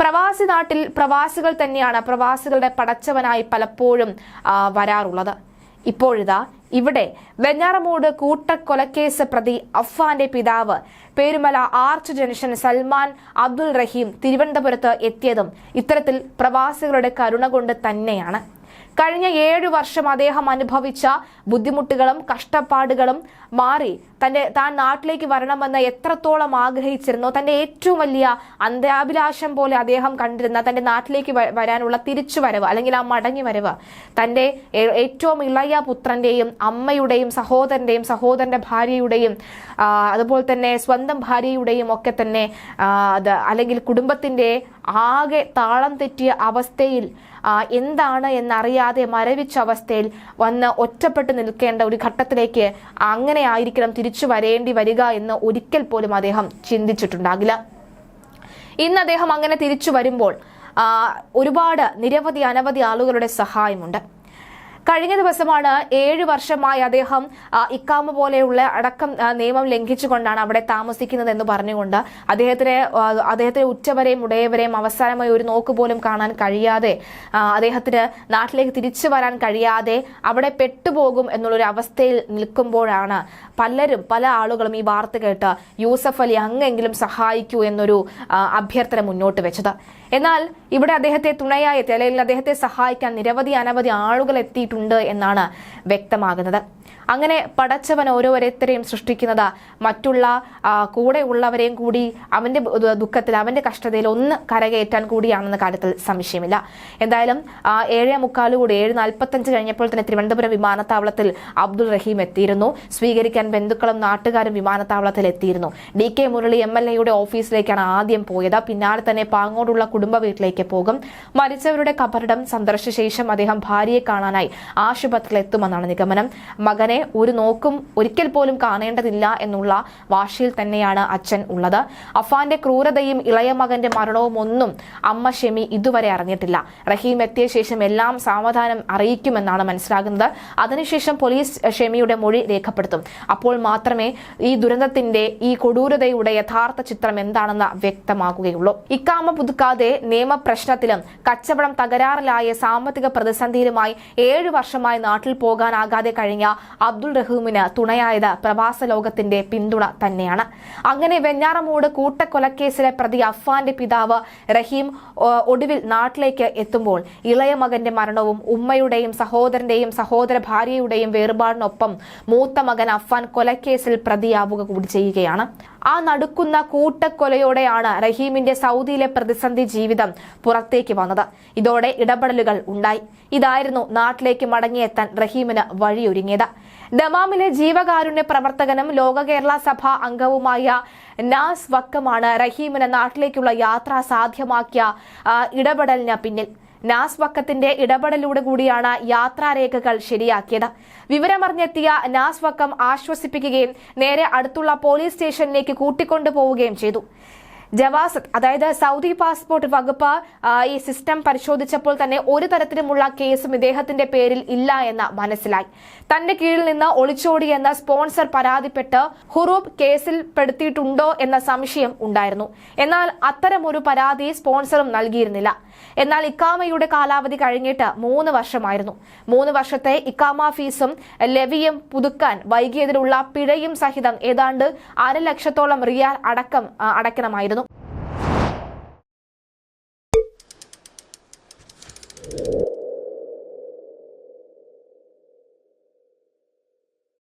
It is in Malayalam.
പ്രവാസി നാട്ടിൽ പ്രവാസികൾ തന്നെയാണ് പ്രവാസികളുടെ പടച്ചവനായി പലപ്പോഴും വരാറുള്ളത്. ഇപ്പോഴിതാ ഇവിടെ വെഞ്ഞാറമൂട് കൂട്ടക്കൊലക്കേസ് പ്രതി അഫ്ഫാന്റെ പിതാവ് പേരുമല ആർച്ച് ജംഗ്ഷൻ സൽമാൻ അബ്ദുൾ റഹീം തിരുവനന്തപുരത്ത് എത്തിയതും ഇത്തരത്തിൽ പ്രവാസികളുടെ കരുണ കൊണ്ട് തന്നെയാണ്. കഴിഞ്ഞ ഏഴു വർഷം അദ്ദേഹം അനുഭവിച്ച ബുദ്ധിമുട്ടുകളും കഷ്ടപ്പാടുകളും മാറി തന്റെ താൻ നാട്ടിലേക്ക് വരണമെന്ന് എത്രത്തോളം ആഗ്രഹിച്ചിരുന്നോ തന്റെ ഏറ്റവും വലിയ അന്ത്യാഭിലാഷം പോലെ അദ്ദേഹം കണ്ടിരുന്ന തന്റെ നാട്ടിലേക്ക് വരാനുള്ള തിരിച്ചു തിരിച്ചുവരവ് അല്ലെങ്കിൽ ആ മടങ്ങി വരവ് തന്റെ ഏറ്റവും ഇളയ പുത്രന്റെയും അമ്മയുടെയും സഹോദരന്റെയും സഹോദരന്റെ ഭാര്യയുടെയും അതുപോലെ തന്നെ സ്വന്തം ഭാര്യയുടെയും ഒക്കെ തന്നെ അല്ലെങ്കിൽ കുടുംബത്തിന്റെ ആകെ താളം തെറ്റിയ അവസ്ഥയിൽ എന്താണ് എന്നറിയാതെ മരവിച്ച അവസ്ഥയിൽ വന്ന് ഒറ്റപ്പെട്ട് നിൽക്കേണ്ട ഒരു ഘട്ടത്തിലേക്ക് അങ്ങനെ ആയിരിക്കണം തിരിച്ചു വരേണ്ടി വരിക എന്ന് ഒരിക്കൽ പോലും അദ്ദേഹം ചിന്തിച്ചിട്ടുണ്ടാകില്ല. ഇന്ന് അദ്ദേഹം അങ്ങനെ തിരിച്ചു വരുമ്പോൾ ഒരുപാട് നിരവധി അനവധി ആളുകളുടെ സഹായമുണ്ട്. കഴിഞ്ഞ ദിവസമാണ് ഏഴു വർഷമായി അദ്ദേഹം ഇക്കാമ പോലെയുള്ള അടക്കം നിയമം ലംഘിച്ചുകൊണ്ടാണ് അവിടെ താമസിക്കുന്നത് എന്ന് പറഞ്ഞുകൊണ്ട് അദ്ദേഹത്തിന് അദ്ദേഹത്തെ ഉച്ചവരെയും ഉടയവരെയും അവസാനമായി ഒരു നോക്ക് പോലും കാണാൻ കഴിയാതെ അദ്ദേഹത്തിന് നാട്ടിലേക്ക് തിരിച്ചു വരാൻ കഴിയാതെ അവിടെ പെട്ടുപോകും എന്നുള്ളൊരു അവസ്ഥയിൽ നിൽക്കുമ്പോഴാണ് പലരും പല ആളുകളും ഈ വാർത്ത കേട്ട് യൂസഫ് അലി അങ്ങെങ്കിലും സഹായിക്കൂ എന്നൊരു അഭ്യർത്ഥന മുന്നോട്ട് വെച്ചത്. എന്നാൽ ഇവിടെ അദ്ദേഹത്തെ തുണയായി അല്ലെങ്കിൽ അദ്ദേഹത്തെ സഹായിക്കാൻ നിരവധി അനവധി ആളുകൾ എത്തിയിട്ടുണ്ട്. എന്നാണ് വ്യക്തമാകുന്നത്. അങ്ങനെ പടച്ചവൻ ഓരോരുത്തരെയും സൃഷ്ടിക്കുന്നത് മറ്റുള്ള കൂടെ ഉള്ളവരെയും കൂടി അവന്റെ ദുഃഖത്തിൽ അവന്റെ കഷ്ടതയിൽ ഒന്ന് കരകയറ്റാൻ കൂടിയാണെന്ന കാര്യത്തിൽ സംശയമില്ല. എന്തായാലും ഏഴേ മുക്കാലുകൂടി ഏഴ് നാൽപ്പത്തഞ്ച് കഴിഞ്ഞപ്പോൾ തന്നെ തിരുവനന്തപുരം വിമാനത്താവളത്തിൽ അബ്ദുൾ റഹീം എത്തിയിരുന്നു. സ്വീകരിക്കാൻ ബന്ധുക്കളും നാട്ടുകാരും വിമാനത്താവളത്തിൽ എത്തിയിരുന്നു. D K Murali M L എയുടെ ഓഫീസിലേക്കാണ് ആദ്യം പോയത്. പിന്നാലെ തന്നെ പാങ്ങോടുള്ള കുടുംബ വീട്ടിലേക്ക് പോകും. മരിച്ചവരുടെ കബറിടം സന്ദർശിച്ച ശേഷം അദ്ദേഹം ഭാര്യയെ കാണാനായി ആശുപത്രിയിൽ എത്തുമെന്നാണ് നിഗമനം. മകനെ ഒരു നോക്കും ഒരിക്കൽ പോലും കാണേണ്ടതില്ല എന്നുള്ള വാശിയിൽ തന്നെയാണ് അച്ഛൻ ഉള്ളത്. അഫാന്റെ ക്രൂരതയും ഇളയ മകന്റെ മരണവും ഒന്നും അമ്മ ഷെമി ഇതുവരെ അറിഞ്ഞിട്ടില്ല. റഹീം എത്തിയ ശേഷം എല്ലാം സാവധാനം അറിയിക്കുമെന്നാണ് മനസ്സിലാകുന്നത്. അതിനുശേഷം പോലീസ് ഷെമിയുടെ മൊഴി രേഖപ്പെടുത്തും. അപ്പോൾ മാത്രമേ ഈ ദുരന്തത്തിന്റെ ഈ കൊടൂരതയുടെ യഥാർത്ഥ ചിത്രം എന്താണെന്ന് വ്യക്തമാകുകയുള്ളൂ. ഇക്കാമ പുതുക്കാതെ നിയമപ്രശ്നത്തിലും കച്ചവടം തകരാറിലായ സാമ്പത്തിക പ്രതിസന്ധിയിലുമായി ഏഴു വർഷമായി നാട്ടിൽ പോകാനാകാതെ കഴിഞ്ഞ അബ്ദുൾ റഹീമിന് തുണയായത് പ്രവാസ ലോകത്തിന്റെ പിന്തുണ തന്നെയാണ്. അങ്ങനെ വെഞ്ഞാറമൂട് കൂട്ടക്കൊലക്കേസിലെ പ്രതി അഫ്ഫാന്റെ പിതാവ് റഹീം ഒടുവിൽ നാട്ടിലേക്ക് എത്തുമ്പോൾ ഇളയ മകന്റെ മരണവും ഉമ്മയുടെയും സഹോദരന്റെയും സഹോദര ഭാര്യയുടെയും വേർപാടിനൊപ്പം മൂത്ത മകൻ അഫ്ഫാൻ കൊലക്കേസിൽ പ്രതിയാവുക കൂടി ചെയ്യുകയാണ്. ആ നടുക്കുന്ന കൂട്ടക്കൊലയോടെയാണ് റഹീമിന്റെ സൗദിയിലെ പ്രതിസന്ധി ജീവിതം പുറത്തേക്ക് വന്നത്. ഇതോടെ ഇടപെടലുകൾ ഉണ്ടായി. ഇതായിരുന്നു നാട്ടിലേക്ക് മടങ്ങിയെത്താൻ റഹീമിന് വഴിയൊരുങ്ങിയത്. ദമാമിലെ ജീവകാരുണ്യ പ്രവർത്തകനും ലോക കേരള സഭ അംഗവുമായ നാസ് വക്കമാണ് റഹീമിന് നാട്ടിലേക്കുള്ള യാത്ര സാധ്യമാക്കിയ ഇടപെടലിന് പിന്നിൽ. നാസ് വക്കത്തിന്റെ ഇടപെടലൂടെ കൂടിയാണ് യാത്രാരേഖകൾ ശരിയാക്കിയത്. വിവരമറിഞ്ഞെത്തിയ നാസ് വക്കം ആശ്വസിപ്പിക്കുകയും നേരെ അടുത്തുള്ള പോലീസ് സ്റ്റേഷനിലേക്ക് കൂട്ടിക്കൊണ്ടുപോവുകയും ചെയ്തു. ജവാസത്ത് അതായത് സൗദി പാസ്പോർട്ട് വകുപ്പ് ഈ സിസ്റ്റം പരിശോധിച്ചപ്പോൾ തന്നെ ഒരു തരത്തിലുമുള്ള കേസും ഇദ്ദേഹത്തിന്റെ പേരിൽ ഇല്ല എന്ന് മനസ്സിലായി. തന്റെ കീഴിൽ നിന്ന് ഒളിച്ചോടിയെന്ന് സ്പോൺസർ പരാതിപ്പെട്ട് ഹുറൂബ് കേസിൽ പെടുത്തിയിട്ടുണ്ടോ എന്ന സംശയം ഉണ്ടായിരുന്നു. എന്നാൽ അത്തരമൊരു പരാതി സ്പോൺസറും നൽകിയിരുന്നില്ല. എന്നാൽ ഇക്കാമയുടെ കാലാവധി കഴിഞ്ഞിട്ട് മൂന്ന് വർഷമായിരുന്നു. മൂന്ന് വർഷത്തെ ഇക്കാമ ഫീസും ലെവിയും പുതുക്കാൻ വൈകിയതിലുള്ള പിഴയും സഹിതം ഏതാണ്ട് അര ലക്ഷത്തോളം റിയാൽ അടക്കം അടയ്ക്കണമായിരുന്നു. Thank you.